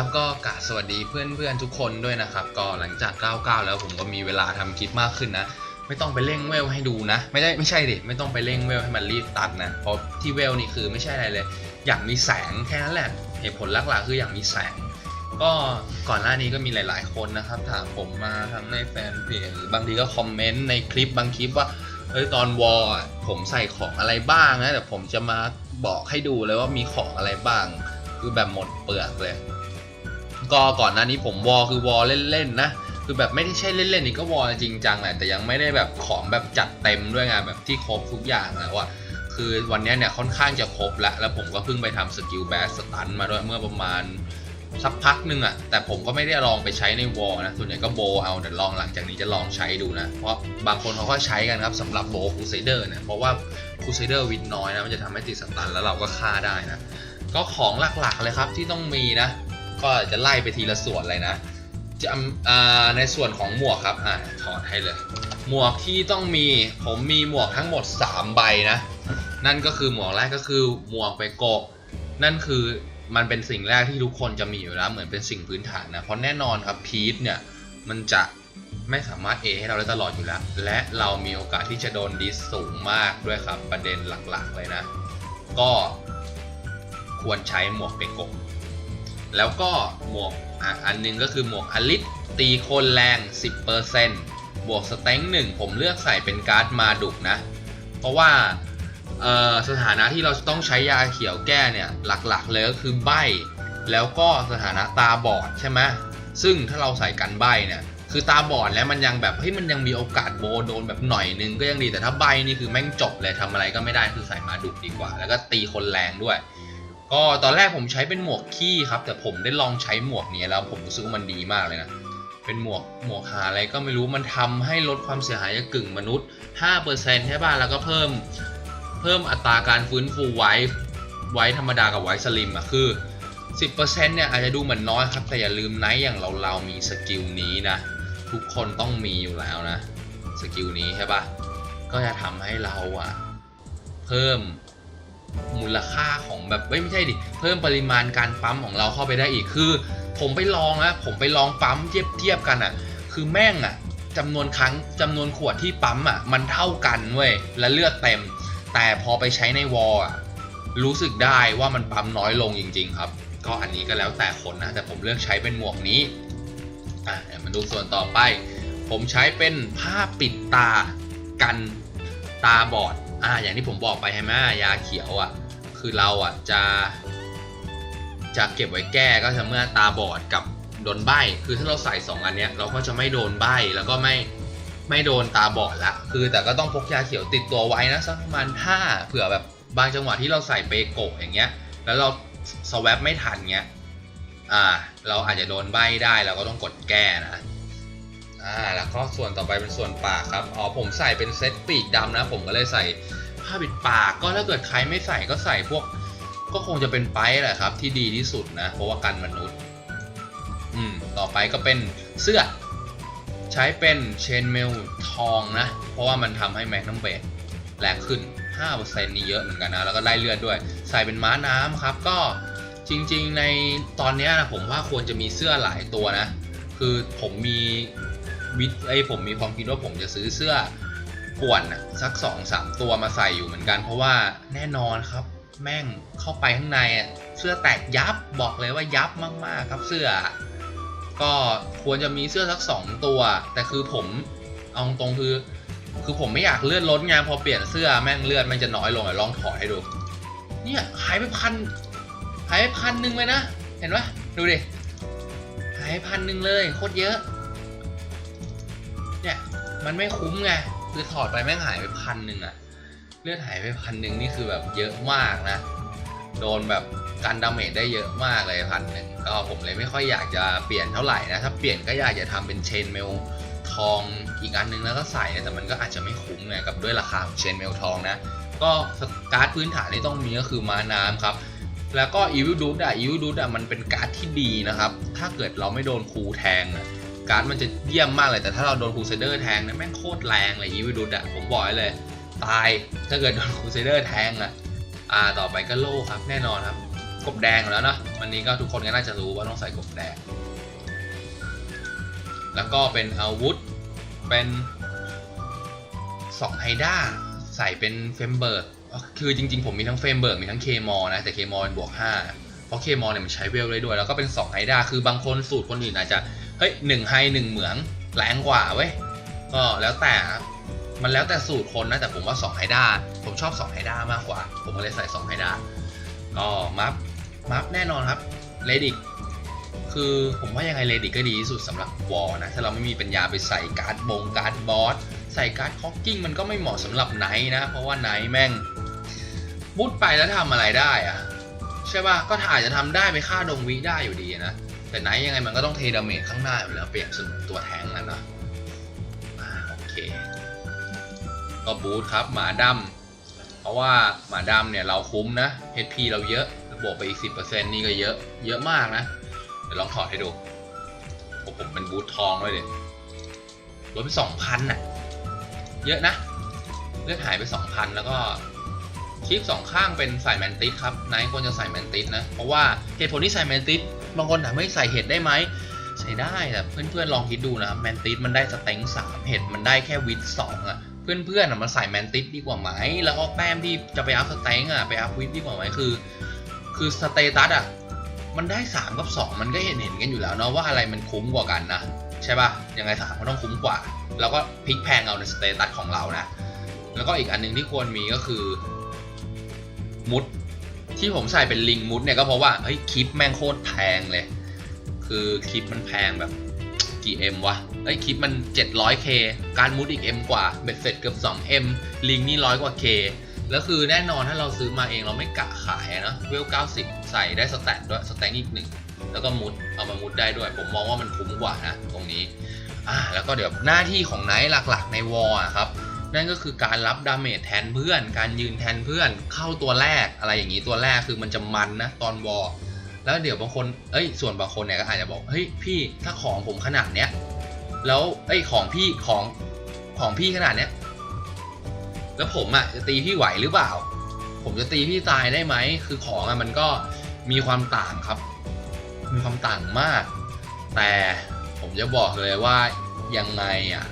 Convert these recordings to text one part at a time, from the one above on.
ครับก็กราบสวัสดีเพื่อนๆทุกคนด้วยนะครับ ก็หลังจาก 99 แล้วผมก็มีเวลาทำคลิปมากขึ้นนะ ไม่ต้องไปเร่งเวลให้ดูนะ ไม่ได้ไม่ใช่ดิไม่ต้องไปเร่งเวลให้มันรีบตัดนะเพราะที่เวลนี่คือไม่ใช่อะไรเลย อยากมีแสงแค่นั้นแหละเหตุผลหลักๆคืออยากมีแสง ก็ก่อนหน้านี้ก็มีหลายๆคนนะครับถามผมมาทั้งในแฟนเพจหรือบางทีก็คอมเมนต์ในคลิปบางคลิปว่าเฮ้ยตอนวอลผมใส่ของอะไรบ้างนะแต่ผมจะมาบอกให้ดูเลยว่ามีของอะไรบ้าง คือแบบหมดเปลือกเลย ก็ก่อนหน้านี้ผมวอลคือวอลเล่นๆนะคือแบบไม่ได้ใช่เล่นๆนี่ก็วอลจริงจังแหละแต่ยังไม่ได้แบบของแบบจัดเต็มด้วยไงแบบที่ครบทุกอย่างแล้วอะคือวันนี้เนี่ยค่อนข้างจะครบแล้วแล้วผมก็เพิ่งไปทำสกิลแบสสตันมาด้วยเมื่อประมาณสักพักหนึ่งอะแต่ผมก็ไม่ได้ลองไปใช้ในวอลนะส่วนใหญ่ก็โบเอาเดี๋ยวลองหลังจากนี้จะลองใช้ดูนะ เพราะบางคนเขาก็ใช้กันครับสำหรับโบคูไซเดอร์เนี่ยเพราะว่าคูไซเดอร์วินน้อยนะมันจะทำให้ติดสตันแล้วเราก็ฆ่าได้นะก็ของหลักๆเลยครับที่ต้องมีนะ ก็จะไล่ไปทีละส่วนเลยนะจะอ่าในส่วนของหมวกครับอ่าถอดให้เลย หมวกที่ต้องมีผมมีหมวกทั้งหมด 3 ใบนะ นั่นก็คือหมวกแรกก็คือหมวกไปโกะนั่นคือมันเป็นสิ่งแรกที่ทุกคนจะมีอยู่แล้วเหมือนเป็นสิ่งพื้นฐานนะเพราะแน่นอนครับพีทเนี่ยมันจะไม่สามารถเอให้เราได้ตลอดอยู่แล้ว และเรามีโอกาสที่จะโดนดิสสูงมากด้วยครับประเด็นหลักๆเลยนะ ก็ควรใช้หมวกเปโกะ แล้วก็หมวกออันนึงก็คือหมวกอลิสตีคนแรง 10%บวกสเต็งหนึ่งผมเลือกใส่เป็นการ์ดมาดุกนะ เพราะว่าสถานะที่เราจะต้องใช้ยาเขียวแก้เนี่ยหลักๆเลยก็คือใบแล้วก็สถานะตาบอดใช่ไหมซึ่งถ้าเราใส่กันใบเนี่ยคือตาบอดแล้วมันยังแบบเฮ้ยมันยังมีโอกาสโบโดนแบบหน่อยนึงก็ยังดีแต่ถ้าใบนี่คือแม่งจบเลยทำอะไรก็ไม่ได้คือใส่มาดุกดีกว่า แล้วก็ตีคนแรงด้วย ก็ตอนแรกผมใช้เป็นหมวกขี้ครับ แต่ผมได้ลองใช้หมวกนี้แล้วผมรู้สึกว่ามันดีมากเลยนะ เป็นหมวกหมวกหาอะไรก็ไม่รู้มันทำให้ลดความเสียหายจากกึ่งมนุษย์ 5%ใช่ป่ะแล้วก็เพิ่มเพิ่มอัตราการฟื้นฟูไว้ไว้ธรรมดากับไว้สลิมอะคือ 10%เนี่ยอาจจะดูเหมือนน้อยครับ แต่อย่าลืมนะอย่างเราเรามีสกิลนี้นะ ทุกคนต้องมีอยู่แล้วนะ สกิลนี้ใช่ปะก็จะทำให้เราอะเพิ่ม มูลค่าของแบบไม่ใช่ดิเพิ่มปริมาณการปั๊มของเราเข้าไปได้อีกคือ ผมไปลองนะผมไปลองปั๊มเทียบเทียบกันอะคือแม่งอะจำนวนครั้งจำนวนขวดที่ปั๊มอะมันเท่ากันเว้ยและเลือดเต็ม แต่พอไปใช้ในวอลอะรู้สึกได้ว่ามันปั๊มน้อยลงจริง ๆ ครับ ก็อันนี้ก็แล้วแต่คนนะแต่ผมเลือกใช้เป็นหมวกนี้อะเดี๋ยวมาดูส่วนต่อไป ผมใช้เป็นผ้าปิดตากันตาบอด อ่าอย่างที่ผมบอกไปใช่ไหมยาเขียวอะ คือเราอะจะ จะเก็บไว้แก้ก็จะเมื่อตาบอดกับโดนใบคือถ้าเราใส่สองอันเนี้ยเราก็จะไม่โดนใบแล้วก็ไม่ไม่โดนตาบอดละ คือแต่ก็ต้องพกยาเขียวติดตัวไว้นะสักประมาณห้าเผื่อแบบบางจังหวะที่เราใส่เปโกะอย่างเงี้ย แล้วเราสวปไม่ทันเงี้ย อ่า เราอาจจะโดนใบได้เราก็ต้องกดแก้นะ ก็ส่วนต่อไปเป็นส่วนปากครับอ๋อผมใส่เป็นเซตปีกดำนะ ผมก็เลยใส่ผ้าปิดปากก็ถ้าเกิดใครไม่ใส่ก็ใส่พวก ก็คงจะเป็นไปแหละครับ ที่ดีที่สุดนะ เพราะว่ากันมนุษย์ อืมต่อไปก็เป็นเสื้อ ใช้เป็นเชนเมลทองนะ เพราะว่ามันทำให้แม็กนัมเบดแรงขึ้น 5%นี่เยอะเหมือนกันนะ แล้วก็ได้เลือดด้วย ใส่เป็นม้าน้ำครับ ก็จริงๆในตอนนี้นะผมว่าควรจะมีเสื้อหลายตัวนะ คือผมมี วิทไอผมมีความคิดว่าผมจะซื้อเสื้อป่วนอะสัก2องสามตัวมาใส่อยู่เหมือนกัน เพราะว่าแน่นอนครับ แม่งเข้าไปข้างในอะเสื้อแตกยับบอกเลยว่ายับมากๆครับเสื้อ ก็ควรจะมีเสื้อสักสองตัว แต่คือผมเอาตรงคือ คือผมไม่อยากเลื่อนลดไงพอเปลี่ยนเสื้อแม่งเลือดมันจะน้อยลงลองถอดให้ดู เนี่ยหายไปพันหายไปพันหนึ่งเลยนะ เห็นปะดูดิหายไปพันหนึ่งเลยโคตรเยอะ มันไม่คุ้มไงคือถอดไปแม่งหายไปพันหนึ่งอะเลือดหายไปพันหนึ่งนี่คือแบบเยอะมากนะ โดนแบบกันดาเมจได้เยอะมากเลยพันหนึ่งก็ผมเลยไม่ค่อยอยากจะเปลี่ยนเท่าไหร่นะถ้าเปลี่ยนก็อยากจะทำเป็นเชนเมลทองอีกอันนึงแล้วก็ใส่นะแต่มันก็อาจจะไม่คุ้มไงกับด้วยราคาของเชนเมลทองนะก็การ์ดพื้นฐานที่ต้องมีก็คือมาน้ำครับแล้วก็อีวิลดูดอะอีวิลดูดอะมันเป็นการ์ดที่ดีนะครับ ถ้าเกิดเราไม่โดนครูแทงอะ การ์ดมันจะเยี่ยมมากเลยแต่ถ้าเราโดนครูเซเดอร์แทงนะแม่งโคตรแรงเลยอีวิดูดอะผมบอกเลย ตายถ้าเกิดโดนครูเซเดอร์แทงอะอ่าต่อไปก็โล่ครับแน่นอนครับกบแดงแล้วเนะวันนี้ก็ทุกคนก็น่าจะรู้ว่าต้องใส่กบแดง แล้วก็เป็นอาวุธเป็นสองไฮด้าใส่เป็นเฟมเบิร์กคือจริงๆ ผมมีทั้งเฟมเบิร์กมีทั้งเคมอนะแต่เคมอเป็นบวกห้าเพราะเคมอเนี่ยมันใช้เวลได้ด้วย แล้วก็เป็น2ไฮด้าคือบางคนสูตรคนอื่นอาจจะ เฮ้ยหนึ่งไฮหนึ่งเหมืองแรงกว่าเว้ยก็แล้วแต่ครับมันแล้วแต่สูตรคนนะแต่ผมว่า2ไฮด้าผมชอบ2ไฮด้ามากกว่า ผมก็เลยใส่2ไฮด้าก็มัฟมัฟแน่นอนครับเลดิกคือผมว่ายังไงเลดิกก็ดีที่สุดสำหรับวอลนะถ้าเราไม่มีปัญญาไปใส่การ์ดบงการ์ดบอสใส่การ์ดคอกกิ้งมันก็ไม่เหมาะสำหรับไนท์นะ เพราะว่าไนท์แม่งมุดไปแล้วทำอะไรได้อะใช่ป่ะก็อาจจะทำได้ไปฆ่าดงวิได้อยู่ดีนะ แต่ไนท์ยังไงมันก็ต้องเทดาเมจข้างหน้าอยู่แล้วเปรียบเสมือนตัวแทงก์นะเนาะอาโอเค ก็บูทครับหมาดำเพราะว่าหมาดำเนี่ยเราคุ้มนะ HP เราเยอะบวกไปอีก 10%นี่ก็เยอะ เยอะมากนะ เดี๋ยวลองถอดให้ดู ผมผมเป็นบูททองด้วยเด็ลดไป2,000น่ะ เยอะนะ เลือดหายไป2,000แล้วก็คลิปสองข้างเป็นใส่แมนติสครับ ไนท์ควรจะใส่แมนติสนะ เพราะว่าเหตุผลที่ใส่แมนติส บางคนถามไม่ใส่เห็ดได้ไหมใส่ได้แต่เพื่อนๆลองคิดดูนะแมนติสมันได้สเต็งสามเห็ดมันได้แค่วิดสองอะเพื่อนๆอะมาใส่แมนติสดีกว่าไหมแล้วก็แต้มที่จะไปอัพสเต็งอะไปอัพวิดดีกว่าไหมคือ คือสเตตัสอะมันได้3กับ2มันก็เห็นเห็นกันอยู่แล้วเนาะว่าอะไรมันคุ้มกว่ากันนะใช่ปะ่ะยังไงสามก็ต้องคุ้มกว่า แล้วก็พลิกแพงเอาในสเตตัสของเรานะ แล้วก็อีกอันหนึงที่ควรมีก็คือ มุด ที่ผมใส่เป็นลิงมุดเนี่ยก็เพราะว่าเฮ้ยคลิปแม่งโคตรแพงเลย คือคลิปมันแพงแบบกี่ M วะเอ้ยคลิปมัน 700K การมุดอีก M กว่า เบ็ดเสร็จเกือบ 2M ลิงนี่ร้อยกว่า K แล้วคือแน่นอนถ้าเราซื้อมาเองเราไม่กะขายเนาะเวล 90 ใส่ได้สแตทด้วยสแต็งอีกหนึ่ง แล้วก็มุดเอามามุดได้ด้วย ผมมองว่ามันคุ้มกว่านะ ตรงนี้ อ่าแล้วก็เดี๋ยวหน้าที่ของไนท์หลักๆในวอลอะครับ นั่นก็คือการรับดาเมจแทนเพื่อน การยืนแทนเพื่อน เข้าตัวแรกอะไรอย่างนี้ตัวแรกคือมันจะมันนะตอนวอลแล้วเดี๋ยวบางคน เอ้ย ส่วนบางคนเนี่ยก็อาจจะบอก เฮ้ยพี่ถ้าของผมขนาดเนี้ย แล้วเอ้ยของพี่ของของพี่ขนาดเนี้ย แล้วผมอะจะตีพี่ไหวหรือเปล่า ผมจะตีพี่ตายได้ไหม คือของอะมันก็มีความต่างครับ มีความต่างมาก แต่ผมจะบอกเลยว่ายังไงอะ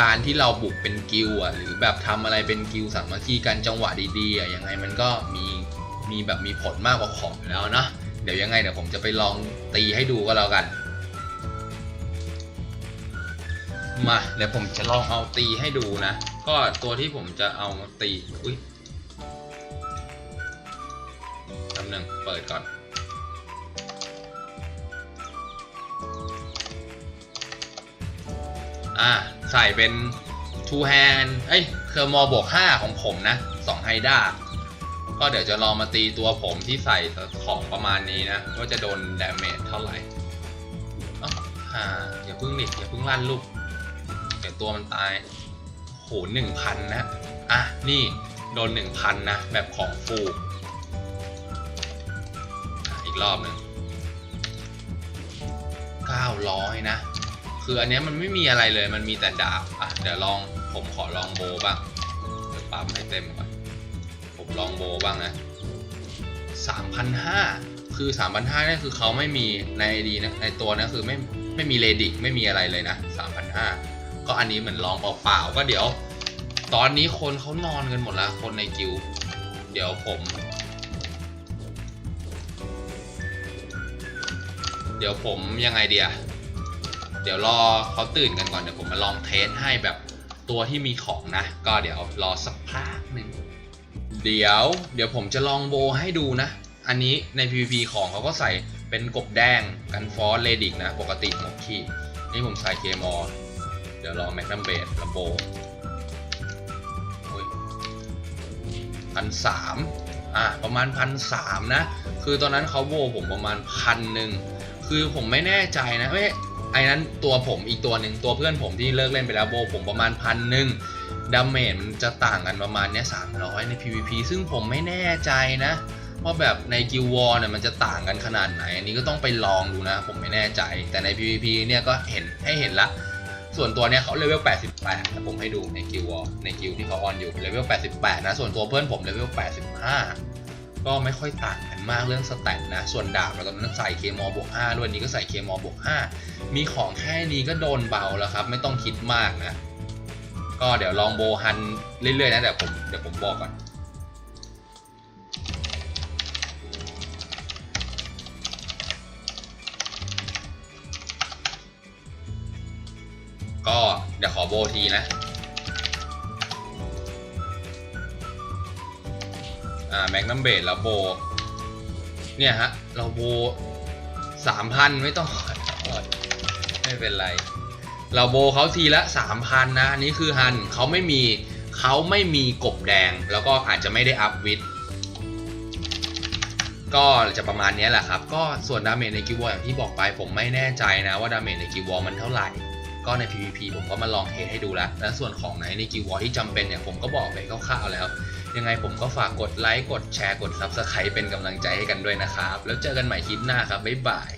การที่เราบุกเป็นกิลด์อะหรือแบบทำอะไรเป็นกิลสามัคคีกันจังหวะดีๆอะยังไงมันก็มีมีแบบมีผลมากกว่าของแล้วนะเดี๋ยวยังไงเดี๋ยวผมจะไปลองตีให้ดูก็แล้วกัน มาเดี๋ยวผมจะลองเอาตีให้ดูนะ ก็ตัวที่ผมจะเอามาตีอุ้ยแป๊บหนึงเปิดก่อนอ่า ใส่เป็น two hand เอ้ยเคอร์มอบวก 5 ของผมนะ2ไฮด้าก็เดี๋ยวจะลองมาตีตัวผมที่ใส่ของประมาณนี้นะ ว่าจะโดนดาเมจเท่าไหร่อ้าอ่าอย่าพิ่งนิดอย่าพิ่งลั่นลูกเดี๋ยวตัวมันตายโหหนึ่งพันนะ อะ นี่ โดนหนึ่งพันนะ แบบของฟู อีกรอบหนึ่งเก้าร้อยนะ คืออันนี้มันไม่มีอะไรเลยมันมีแต่ดาบอะเดี๋ยวลองผมขอลองโบบ้างเดี๋ยวปั๊มให้เต็มก่อนผมลองโบบ้างนะสามพันห้าคือสามพันห้านี่คือเขาไม่มีในดีนะในตัวนะคือไม่ไม่มีเลดิกไม่มีอะไรเลยนะสามพันห้าก็อันนี้เหมือนลองเปล่าๆก็เดี๋ยว ตอนนี้คนเขานอนกันหมดแล้วคนในกิวเดี๋ยวผมเดี๋ยวผมยังไงเดีย เดี๋ยวรอเขาตื่นกันก่อนเดี๋ยวผมมาลองเทสให้แบบตัวที่มีของนะ ก็เดี๋ยวรอสักพักหนึ่งเดี๋ยว เดี๋ยวผมจะลองโบให้ดูนะ อันนี้ใน PVP ของเขาก็ใส่เป็นกบแดงกันฟอสเลดิกนะ ปกติหมดขีดนี่ผมใส่เคมอเดี๋ยวรอแมกนัมเบสระโบพันสามอะประมาณพันสามนะ คือตอนนั้นเขาโบผมประมาณพันหนึ่ง คือผมไม่แน่ใจนะไม่ ไอ้นั้นตัวผมอีกตัวหนึ่งตัวเพื่อนผมที่เลิกเล่นไปแล้วโบผมประมาณพันหนึ่งดาเมจมันจะต่างกันประมาณเนี้ยสามร้อยใน PVP ซึ่งผมไม่แน่ใจนะว่าแบบในกิววอร์เนี่ยมันจะต่างกันขนาดไหน อันนี้ก็ต้องไปลองดูนะ ผมไม่แน่ใจ แต่ใน PVP เนี่ยก็เห็นให้เห็นละ ส่วนตัวเนี่ยเขาเลเวล 88ถ้าผมให้ดูในกิววอร์ในกิวที่เขาออนอยู่เลเวล 88 นะ ส่วนตัวเพื่อนผมเลเวล 85 ก็ไม่ค่อยต่างกัน มากเรื่องสแตทนะ ส่วนดาบเราตอนนั้นใส่เคมอบวก5ด้วยนี้ก็ใส่เคมอบวก5มีของแค่นี้ก็โดนเบาแล้วครับ ไม่ต้องคิดมากนะ ก็เดี๋ยวลองโบฮันเรื่อยๆนะเดี๋ยวผมเดี๋ยวผมบอกก่อนก็เดี๋ยวขอโบทีนะ อ่าแมกนัมเบดแล้วโบ เนี่ยฮะ เราโบสามพันไม่ต้องไม่เป็นไร เราโบเขาทีละสามพันนะ อันนี้คือฮันเขาไม่มีเขาไม่มีกบแดง แล้วก็อาจจะไม่ได้อัพวิดก็จะประมาณนี้แหละครับ ก็ส่วนดาเมจในกิวอลอย่างที่บอกไป ผมไม่แน่ใจนะว่าดาเมจในกิวอลมันเท่าไหร่ ก็ใน PVP ผมก็มาลองเทสให้ดูแล้ว และส่วนของไหนในกิวอลที่จำเป็นเนี่ยผมก็บอกไปคร่าวๆแล้ว ยังไงผมก็ฝากกดไลค์กดแชร์กด Subscribe เป็นกำลังใจให้กันด้วยนะครับ แล้วเจอกันใหม่คลิปหน้าครับบ๊ายบาย